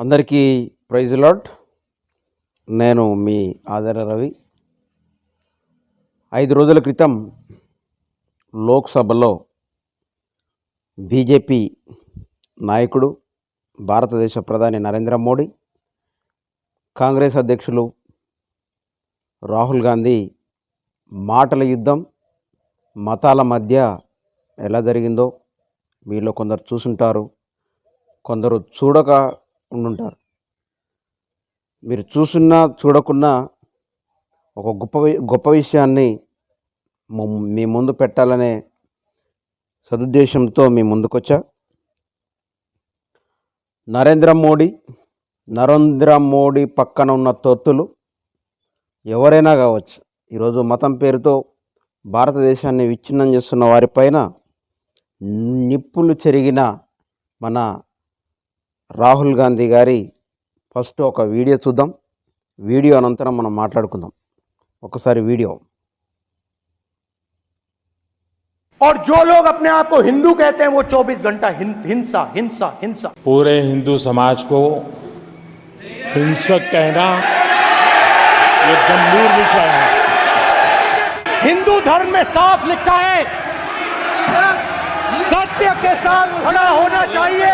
అందరికీ praise lot నేను మీ ఆదర రవి. ఐదు రోజుల క్రితం లోక్సభలో బీజేపీ నాయకుడు భారతదేశ ప్రధాని నరేంద్ర మోడీ కాంగ్రెస్ అధ్యక్షులు రాహుల్ గాంధీ మాటల యుద్ధం మతాల మధ్య ఎలా జరిగిందో మీలో కొందరు చూసుంటారు కొందరు చూడక ఉండుంటారు. మీరు చూసున్నా చూడకున్నా ఒక గొప్ప గొప్ప విషయాన్ని మీ ముందు పెట్టాలనే సదుద్దేశంతో మీ ముందుకొచ్చా? నరేంద్ర మోడీ నరేంద్ర మోడీ పక్కన ఉన్న తొత్తులు ఎవరైనా కావచ్చు ఈరోజు మతం పేరుతో భారతదేశాన్ని విచ్ఛిన్నం చేస్తున్న వారిపైన నిప్పులు చెరిగిన మన రాహుల్ గాంధీ గారి ఫస్ట్ ఒక వీడియో చూద్దాం వీడియో అనంతరం మనం మాట్లాడుకుందాం ఒకసారి వీడియో और जो लोग अपने आप को हिंदू कहते हैं वो 24 घंटा हिं- हिंसा हिंसा हिंसा पूरे हिंदू समाज को हिंसक कहना ये गंभीर विषय है हिंदू धर्म में साफ लिखा है सत्य के साथ खड़ा होना चाहिए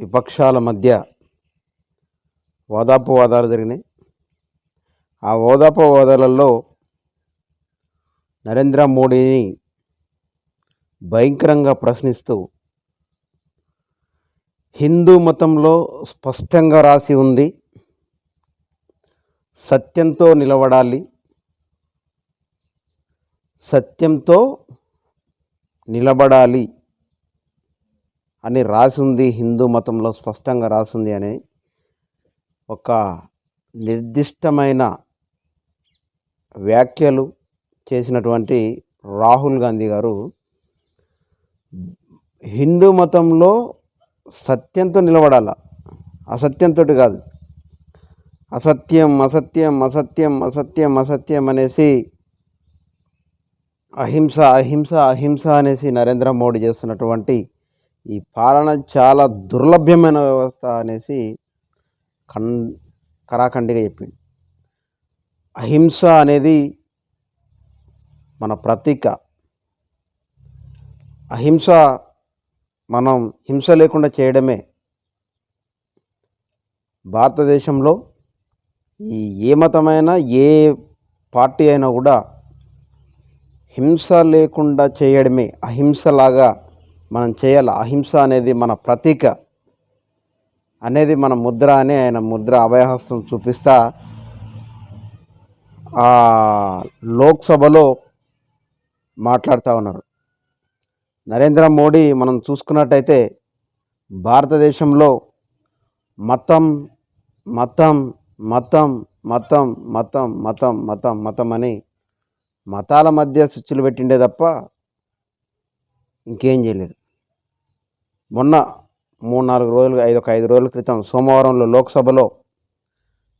విపక్షాల మధ్య వాదాపవాదాలు జరిగినాయి. ఆ వాదాపవాదాలలో నరేంద్ర మోడీని భయంకరంగా ప్రశ్నిస్తూ హిందూ మతంలో స్పష్టంగా రాసి ఉంది సత్యంతో నిలబడాలి సత్యంతో నిలబడాలి. అని రాసింది హిందూ మతంలో స్పష్టంగా రాసింది అని ఒక నిర్దిష్టమైన వ్యాఖ్యలు చేసినటువంటి రాహుల్ గాంధీ గారు హిందూ మతంలో సత్యంతో నిలబడాల. అసత్యంతో కాదు. అసత్యం అసత్యం అసత్యం అసత్యం అసత్యం అనేసి అహింస అహింస అహింస అనేసి నరేంద్ర మోడీ చేస్తున్నటువంటి ఈ పాలన చాలా దుర్లభ్యమైన వ్యవస్థ అనేసి కన్ కరాఖండిగా చెప్పింది. అహింస అనేది మన ప్రతీక. అహింస మనం హింస లేకుండా చేయడమే. భారతదేశంలో ఈ ఏ మతమైన ఏ పార్టీ అయినా కూడా హింస లేకుండా చేయడమే. అహింసలాగా మనం చేయాలి అహింస అనేది మన ప్రతీక అనేది మన ముద్ర అని ఆయన ముద్ర అభయహస్తం చూపిస్తా. ఆ లోక్సభలో మాట్లాడుతూ ఉన్నారు. నరేంద్ర మోడీ మనం చూసుకున్నట్టయితే భారతదేశంలో మతం మతం మతం మతం మతం మతం మతం మతం అని మతాల మధ్య స్విచ్లు పెట్టిండే తప్ప ఇంకేం చేయలేదు. మొన్న మూడు నాలుగు రోజులు ఐదు ఒక ఐదు రోజుల క్రితం సోమవారంలో లోక్సభలో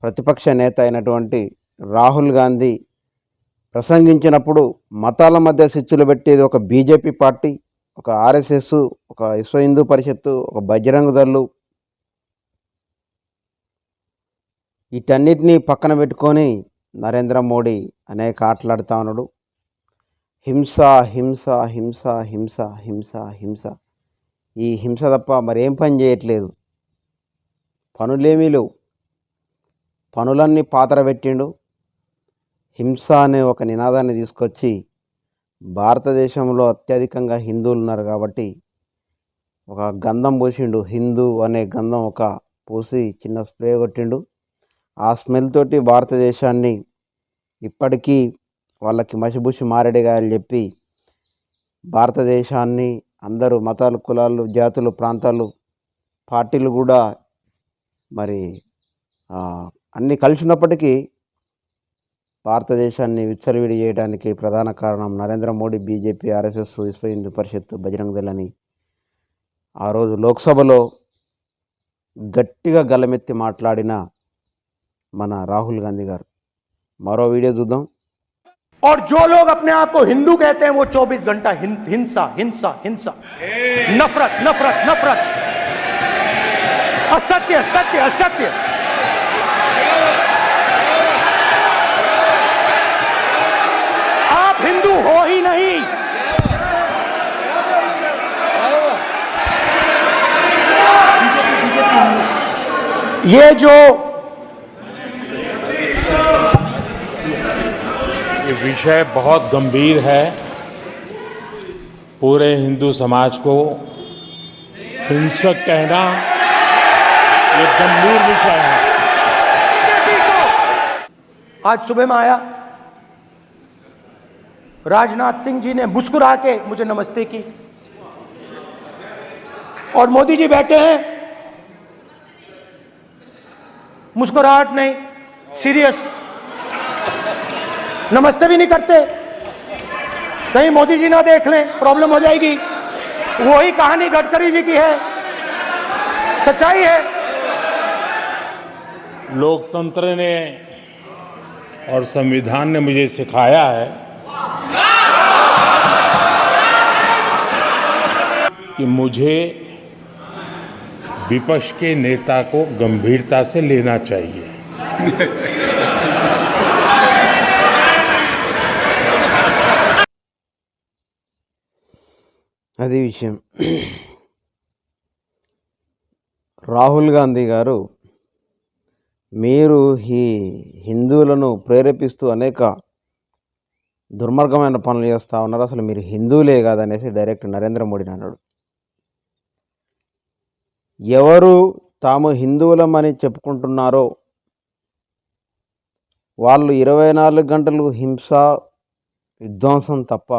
ప్రతిపక్ష నేత అయినటువంటి రాహుల్ గాంధీ ప్రసంగించినప్పుడు మతాల మధ్య స్విచ్లు పెట్టేది ఒక బీజేపీ పార్టీ ఒక ఆర్ఎస్ఎస్ ఒక విశ్వ హిందూ పరిషత్తు ఒక బజరంగ దళ్ళు వీటన్నిటినీ పక్కన పెట్టుకొని నరేంద్ర మోడీ అనేక ఆటలాడుతూ ఉన్నాడు. హింస హింస హింస హింస హింస హింస. ఈ హింస తప్ప మరేం పని చేయట్లేదు. పనులేమీ లేవు. పనులన్నీ పాత్ర పెట్టిండు. హింస అనే ఒక నినాదాన్ని తీసుకొచ్చి భారతదేశంలో అత్యధికంగా హిందువులు ఉన్నారు కాబట్టి ఒక గంధం పూసిండు. హిందూ అనే గంధం ఒక పూసి చిన్న స్ప్రే కొట్టిండు. ఆ స్మెల్ తోటి భారతదేశాన్ని ఇప్పటికీ వాళ్ళకి మసిబూసి మారేడుగాయలు చెప్పి భారతదేశాన్ని అందరూ మతాలు కులాలు జాతులు ప్రాంతాలు పార్టీలు కూడా మరి అన్నీ కలిసినప్పటికీ భారతదేశాన్ని విచ్చలవిడి చేయడానికి ప్రధాన కారణం నరేంద్ర మోడీ బీజేపీ ఆర్ఎస్ఎస్ విశ్వ హిందూ పరిషత్ బజరంగ దళ్ అని ఆ రోజు లోక్సభలో గట్టిగా గలమెత్తి మాట్లాడిన మన రాహుల్ గాంధీ గారు. మరో వీడియో చూద్దాం. और जो लोग अपने आप को हिंदू कहते हैं, वो 24 घंटा हिंसा हिंसा हिंसा। नफरत नफरत नफरत। असत्य, सत्य, असत्य। आप हिंदू हो ही नहीं। ये जो विषय बहुत गंभीर है। पूरे हिंदू समाज को हिंसक कहना ये गंभीर विषय है। आज सुबह में आया। राजनाथ सिंह जी ने मुस्कुरा के मुझे नमस्ते की। और मोदी जी बैठे हैं। मुस्कुराहट नहीं सीरियस नमस्ते भी नहीं करते। कहीं मोदी जी ना देख लें, प्रॉब्लम हो जाएगी। वही कहानी गडकरी जी की है। सच्चाई है। लोकतंत्र ने और संविधान ने मुझे सिखाया है कि मुझे विपक्ष के नेता को गंभीरता से लेना चाहिए। అది విషయం. రాహుల్ గాంధీ గారు మీరు ఈ హిందువులను ప్రేరేపిస్తూ అనేక దుర్మార్గమైన పనులు చేస్తూ ఉన్నారు. అసలు మీరు హిందువులే కాదనేసి డైరెక్ట్ నరేంద్ర మోడీని అన్నాడు. ఎవరు తాము హిందువులమని చెప్పుకుంటున్నారో వాళ్ళు ఇరవై నాలుగు గంటలు హింస విధ్వంసం తప్ప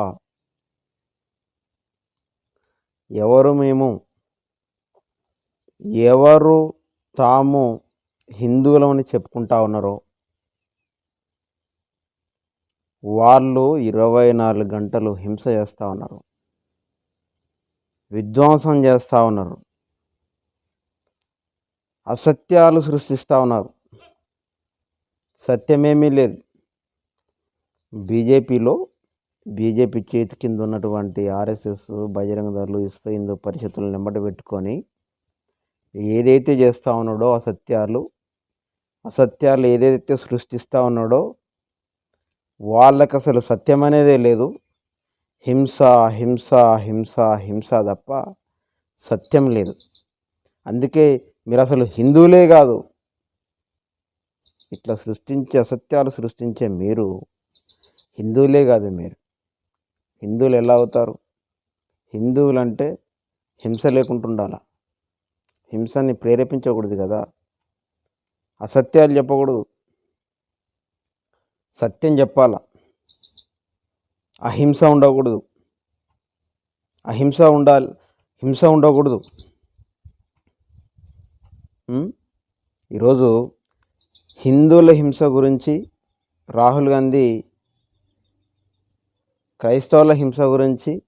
ఎవరు మేము? ఎవరు తాము హిందువులమని చెప్పుకుంటా ఉన్నారో? వాళ్ళు ఇరవై నాలుగు గంటలు హింస చేస్తూ ఉన్నారు. విధ్వంసం చేస్తూ ఉన్నారు. అసత్యాలు సృష్టిస్తూ ఉన్నారు. సత్యమేమీ లేదు. బీజేపీలో బీజేపీ చేతి కింద ఉన్నటువంటి ఆర్ఎస్ఎస్ బజరంగ దళాలు విశ్వ హిందూ పరిషత్తులను నిమ్మట పెట్టుకొని ఏదైతే చేస్తూ ఉన్నాడో అసత్యాలు అసత్యాలు ఏదైతే సృష్టిస్తూ ఉన్నాడో వాళ్ళకి అసలు సత్యం అనేదే లేదు. హింస హింస హింస హింస తప్ప సత్యం లేదు. అందుకే మీరు అసలు హిందువులే కాదు. ఇట్లా సృష్టించే అసత్యాలు సృష్టించే మీరు హిందువులే కాదు మీరు. హిందువులు ఎలా అవుతారు? హిందువులు అంటే హింస లేకుండా ఉండాలా. హింసని ప్రేరేపించకూడదు కదా. అసత్యాలు చెప్పకూడదు. సత్యం చెప్పాలా. అహింస ఉండకూడదు. అహింస ఉండాలి హింస ఉండకూడదు. ఈరోజు హిందువుల హింస గురించి రాహుల్ గాంధీ క్రైస్తవుల హింస గురించి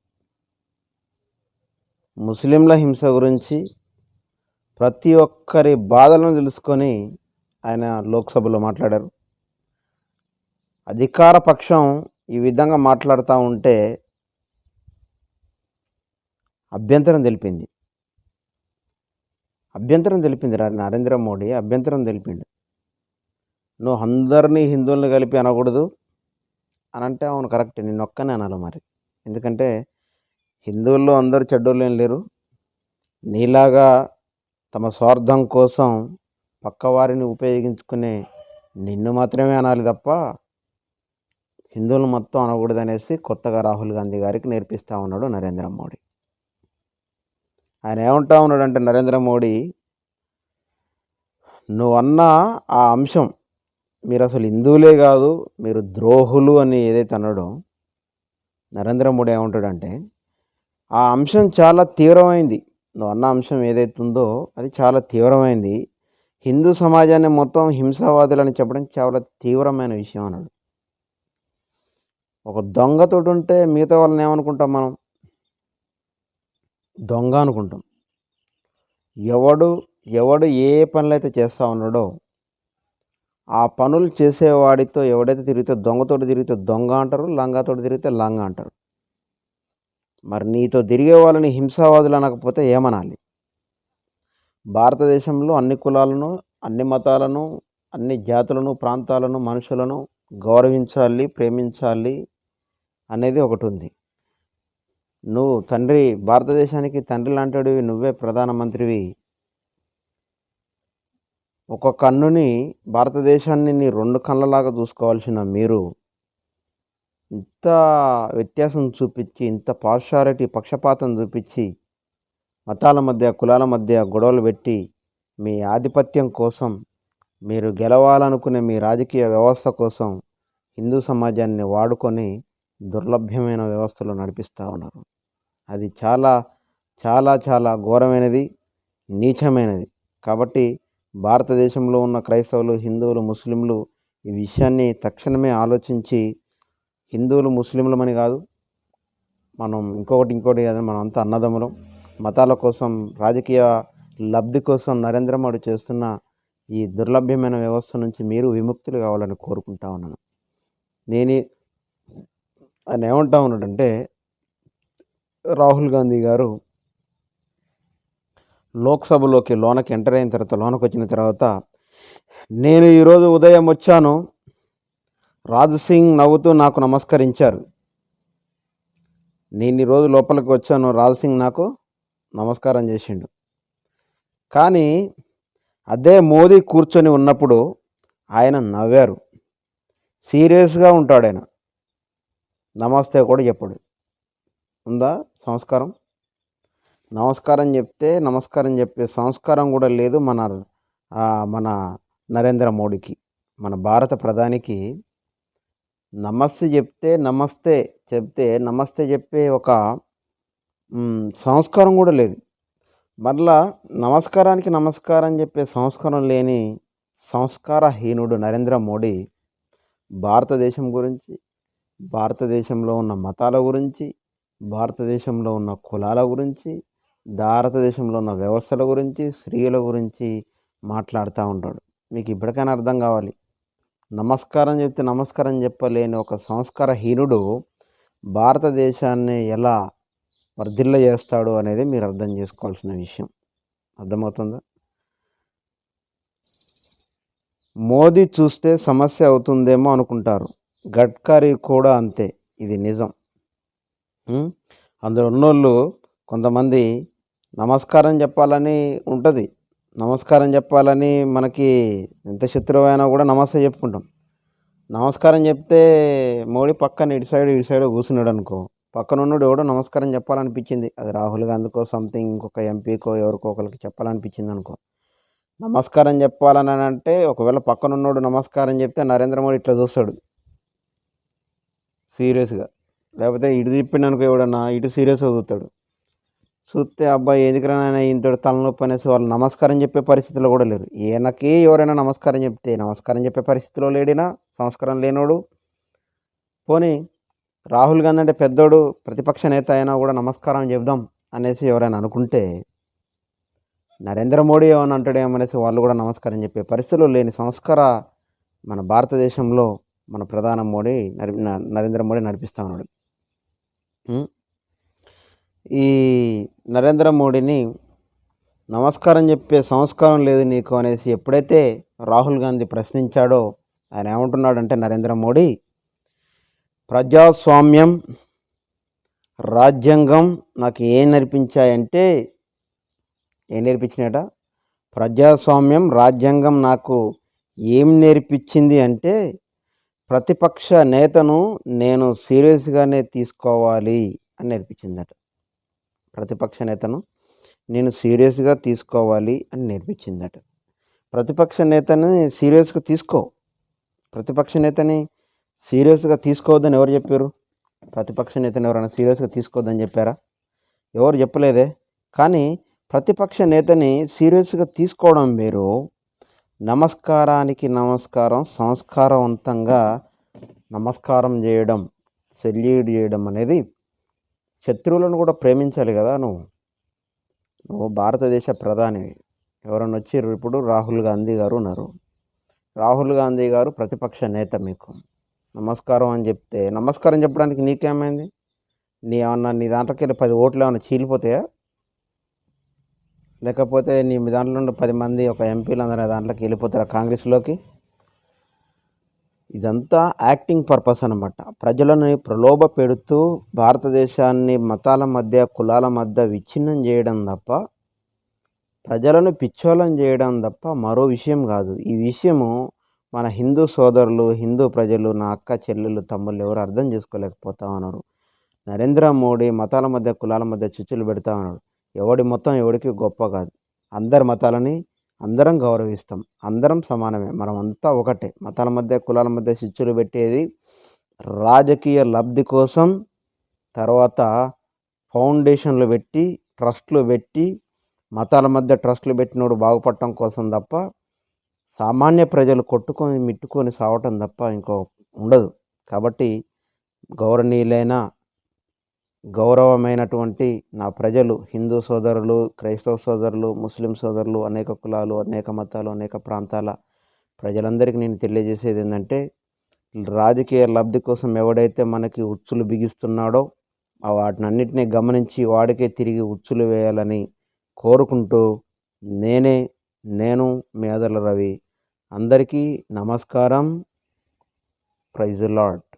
ముస్లింల హింస గురించి ప్రతి ఒక్కరి బాధలను తెలుసుకొని ఆయన లోక్సభలో మాట్లాడారు. అధికార పక్షం ఈ విధంగా మాట్లాడుతూ ఉంటే అభ్యంతరం తెలిపింది. అభ్యంతరం తెలిపింది రా- నరేంద్ర మోడీ అభ్యంతరం తెలిపిండు. నువ్వు అందరినీ హిందువులను కలిపి అనకూడదు. అని అంటే అవును కరెక్ట్. నేను ఒక్కనే అనాలి మరి. ఎందుకంటే హిందువుల్లో అందరూ చెడ్డోళ్ళు ఏం లేరు. నీలాగా తమ స్వార్థం కోసం పక్కవారిని ఉపయోగించుకునే నిన్ను మాత్రమే అనాలి తప్ప హిందువులు మొత్తం అనకూడదనేసి కొత్తగా రాహుల్ గాంధీ గారికి నేర్పిస్తూ ఉన్నాడు నరేంద్ర మోడీ. ఆయన ఏమంటా ఉన్నాడంటే నరేంద్ర మోడీ నువ్వు అన్న ఆ అంశం మీరు అసలు హిందువులే కాదు మీరు ద్రోహులు అని ఏదైతే అన్నాడో నరేంద్ర మోడీ ఏమంటాడంటే ఆ అంశం చాలా తీవ్రమైంది. నువ్వు అన్న అంశం ఏదైతే ఉందో అది చాలా తీవ్రమైంది. హిందూ సమాజాన్ని మొత్తం హింసావాదులని చెప్పడం చాలా తీవ్రమైన విషయం అన్నాడు. ఒక దొంగతోటి ఉంటే మిగతా వాళ్ళని ఏమనుకుంటాం మనం? దొంగ అనుకుంటాం. ఎవడు ఎవడు ఏ పనులైతే చేస్తూ ఉన్నాడో ఆ పనులు చేసేవాడితో ఎవడైతే తిరిగితే దొంగతోటి తిరిగితే దొంగ అంటారు లంగాతోటి తిరిగితే లంగ అంటారు. మరి నీతో తిరిగే వాళ్ళని హింసావాదులు అనకపోతే ఏమనాలి? భారతదేశంలో అన్ని కులాలను అన్ని మతాలను అన్ని జాతులను ప్రాంతాలను మనుషులను గౌరవించాలి ప్రేమించాలి అనేది ఒకటి ఉంది. నువ్వు తండ్రి భారతదేశానికి తండ్రి లాంటివి నువ్వే ప్రధానమంత్రివి. ఒక కన్నుని భారతదేశాన్ని నీ రెండు కళ్ళలాగా చూసుకోవాల్సిన మీరు ఇంత వ్యత్యాసం చూపించి ఇంత పార్షాలిటీ పక్షపాతం చూపించి మతాల మధ్య కులాల మధ్య గొడవలు పెట్టి మీ ఆధిపత్యం కోసం మీరు గెలవాలనుకునే మీ రాజకీయ వ్యవస్థ కోసం హిందూ సమాజాన్ని వాడుకొని దుర్లభ్యమైన వ్యవస్థలు నడిపిస్తూ ఉన్నారు. అది చాలా చాలా చాలా ఘోరమైనది నీచమైనది. కాబట్టి భారతదేశంలో ఉన్న క్రైస్తవులు హిందువులు ముస్లింలు ఈ విషయాన్ని తక్షణమే ఆలోచించి హిందువులు ముస్లింలమని కాదు మనం ఇంకొకటి ఇంకోటి కాదని మనం అంతా అన్నదమ్ములం. మతాల కోసం రాజకీయ లబ్ధి కోసం నరేంద్ర మోడీ చేస్తున్న ఈ దుర్లభ్యమైన వ్యవస్థ నుంచి మీరు విముక్తులు కావాలని కోరుకుంటా ఉన్నాను. నేను ఆయన ఏమంటా ఉన్నాడంటే రాహుల్ గాంధీ గారు లోక్సభలోకి లోనకి ఎంటర్ అయిన తర్వాత లోనకి వచ్చిన తర్వాత నేను ఈరోజు ఉదయం వచ్చాను. రాజు సింగ్ నవ్వుతూ నాకు నమస్కరించారు. నేను ఈరోజు లోపలికి వచ్చాను. రాజు సింగ్ నాకు నమస్కారం చేసిండు. కానీ అదే మోదీ కూర్చొని ఉన్నప్పుడు ఆయన నవ్వారు. సీరియస్గా ఉంటాడు ఆయన. నమస్తే కూడా చెప్పడు. ఉందా సంస్కారం? నమస్కారం చెప్తే నమస్కారం చెప్పే సంస్కారం కూడా లేదు మన మన నరేంద్ర మోడీకి మన భారత ప్రధానికి. నమస్తే చెప్తే నమస్తే చెప్తే నమస్తే చెప్పే ఒక సంస్కారం కూడా లేదు. మరలా నమస్కారానికి నమస్కారం చెప్పే సంస్కారం లేని సంస్కారహీనుడు నరేంద్ర మోడీ భారతదేశం గురించి భారతదేశంలో ఉన్న మతాల గురించి భారతదేశంలో ఉన్న కులాల గురించి భారతదేశంలో ఉన్న వ్యవస్థల గురించి స్త్రీల గురించి మాట్లాడుతూ ఉంటాడు మీకు ఇప్పటికైనా అర్థం కావాలి. నమస్కారం చెప్తే నమస్కారం చెప్పలేని ఒక సంస్కారహీనుడు భారతదేశాన్ని ఎలా వర్ధిల్ల చేస్తాడు అనేది మీరు అర్థం చేసుకోవాల్సిన విషయం. అర్థమవుతుందా? మోదీ చూస్తే సమస్య అవుతుందేమో అనుకుంటారు. గడ్కరీ కూడా అంతే. ఇది నిజం. అందులో ఉన్నోళ్ళు కొంతమంది నమస్కారం చెప్పాలని ఉంటుంది. నమస్కారం చెప్పాలని మనకి ఎంత శత్రువు అయినా కూడా నమస్తే చెప్పుకుంటాం. నమస్కారం చెప్తే మోడీ పక్కన ఇటు సైడ్ ఇటు సైడ్ కూర్చున్నాడు అనుకో పక్కనున్నాడు ఎవడో నమస్కారం చెప్పాలనిపించింది. అది రాహుల్ గాంధీకో సంథింగ్ ఇంకొక ఎంపీకో ఎవరికో ఒకరికి చెప్పాలనిపించింది అనుకో నమస్కారం చెప్పాలని అంటే ఒకవేళ పక్కనున్నాడు నమస్కారం చెప్తే నరేంద్ర మోడీ ఇట్లా చూస్తాడు. సీరియస్గా. లేకపోతే ఇటు తిప్పిండు అనుకో ఎవడన్నా ఇటు సీరియస్గా చూస్తాడు. చూస్తే అబ్బాయి ఎందుకురా నాయన ఇంతటి తలనొప్పి అనేసి వాళ్ళు నమస్కారం చెప్పే పరిస్థితిలో కూడా లేరు. ఈయనకి ఎవరైనా నమస్కారం చెప్తే నమస్కారం చెప్పే పరిస్థితిలో లేడినా సంస్కారం లేనోడు. పోనీ రాహుల్ గాంధీ అంటే పెద్దోడు ప్రతిపక్ష నేత అయినా కూడా నమస్కారం చెప్దాం అనేసి ఎవరైనా అనుకుంటే నరేంద్ర మోడీ ఏమని అంటాడేమనేసి వాళ్ళు కూడా నమస్కారం చెప్పే పరిస్థితులు లేని సంస్కార మన భారతదేశంలో మన ప్రధాన మోడీ నరేంద్ర మోడీ నడిపిస్తా ఉన్నాడు. ఈ నరేంద్ర మోడీని నమస్కారం చెప్పే సంస్కారం లేదు నీకు అనేసి ఎప్పుడైతే రాహుల్ గాంధీ ప్రశ్నించాడో ఆయన ఏమంటున్నాడంటే నరేంద్ర మోడీ ప్రజాస్వామ్యం రాజ్యాంగం నాకు ఏం నేర్పించాయంటే ఏం నేర్పించినాయట? ప్రజాస్వామ్యం రాజ్యాంగం నాకు ఏం నేర్పించింది అంటే ప్రతిపక్ష నేతను నేను సీరియస్గానే తీసుకోవాలి అని నేర్పించిందట. ప్రతిపక్ష నేతను నేను సీరియస్గా తీసుకోవాలి అని నేర్పించిందట. ప్రతిపక్ష నేతని సీరియస్గా తీసుకో. ప్రతిపక్ష నేతని సీరియస్గా తీసుకోవద్దని ఎవరు చెప్పారు? ప్రతిపక్ష నేతని ఎవరైనా సీరియస్గా తీసుకోవద్దని చెప్పారా? ఎవరు చెప్పలేదే? కానీ ప్రతిపక్ష నేతని సీరియస్గా తీసుకోవడం వేరు. నమస్కారానికి నమస్కారం సంస్కారవంతంగా నమస్కారం చేయడం సెల్యూట్ చేయడం అనేది శత్రువులను కూడా ప్రేమించాలి కదా నువ్వు. నువ్వు భారతదేశ ప్రధాని ఎవరన్నా వచ్చిర్రు ఇప్పుడు? రాహుల్ గాంధీ గారు ఉన్నారు. రాహుల్ గాంధీ గారు ప్రతిపక్ష నేత మీకు. నమస్కారం అని చెప్తే నమస్కారం చెప్పడానికి నీకేమైంది? నీ ఏమన్నా నీ దాంట్లోకి వెళ్ళి పది ఓట్లు ఏమైనా చీలిపోతాయా? లేకపోతే నీ మీ దాంట్లో నుండి పది మంది ఒక ఎంపీలు అందరూ దాంట్లోకి వెళ్ళిపోతారా కాంగ్రెస్లోకి? ఇదంతా యాక్టింగ్ పర్పస్ అనమాట ప్రజలను ప్రలోభ పెడుతూ భారతదేశాన్ని మతాల మధ్య కులాల మధ్య విచ్ఛిన్నం చేయడం తప్ప ప్రజలను పిచ్చోళం చేయడం తప్ప మరో విషయం కాదు. ఈ విషయము మన హిందూ సోదరులు హిందూ ప్రజలు నా అక్క చెల్లెలు తమ్ముళ్ళు ఎవరు అర్థం చేసుకోలేకపోతా ఉన్నారు. నరేంద్ర మోడీ మతాల మధ్య కులాల మధ్య చిచ్చులు పెడతా ఉన్నాడు ఎవడి మొత్తం ఎవడికి గొప్ప కాదు. అందరి మతాలని అందరం గౌరవిస్తాం. అందరం సమానమే. మనం అంతా ఒకటే. మతాల మధ్య కులాల మధ్య చిచ్చులు పెట్టేది రాజకీయ లబ్ధి కోసం తర్వాత ఫౌండేషన్లు పెట్టి ట్రస్ట్లు పెట్టి మతాల మధ్య ట్రస్ట్లు పెట్టినోడు బాగుపడటం కోసం తప్ప సామాన్య ప్రజలు కొట్టుకొని మిట్టుకొని సావటం తప్ప ఇంకో ఉండదు. కాబట్టి గౌరవనీయులైన గౌరవమైనటువంటి నా ప్రజలు హిందూ సోదరులు క్రైస్తవ సోదరులు ముస్లిం సోదరులు అనేక కులాలు అనేక మతాలు అనేక ప్రాంతాల ప్రజలందరికీ నేను తెలియజేసేది ఏంటంటే రాజకీయ లబ్ధి కోసం ఎవడైతే మనకి ఉచ్చులు బిగిస్తున్నాడో వాటినన్నింటినీ గమనించి వాడికే తిరిగి ఉచ్చులు వేయాలని కోరుకుంటూ నేనే నేను మేదల రవి. అందరికీ నమస్కారం. Praise lord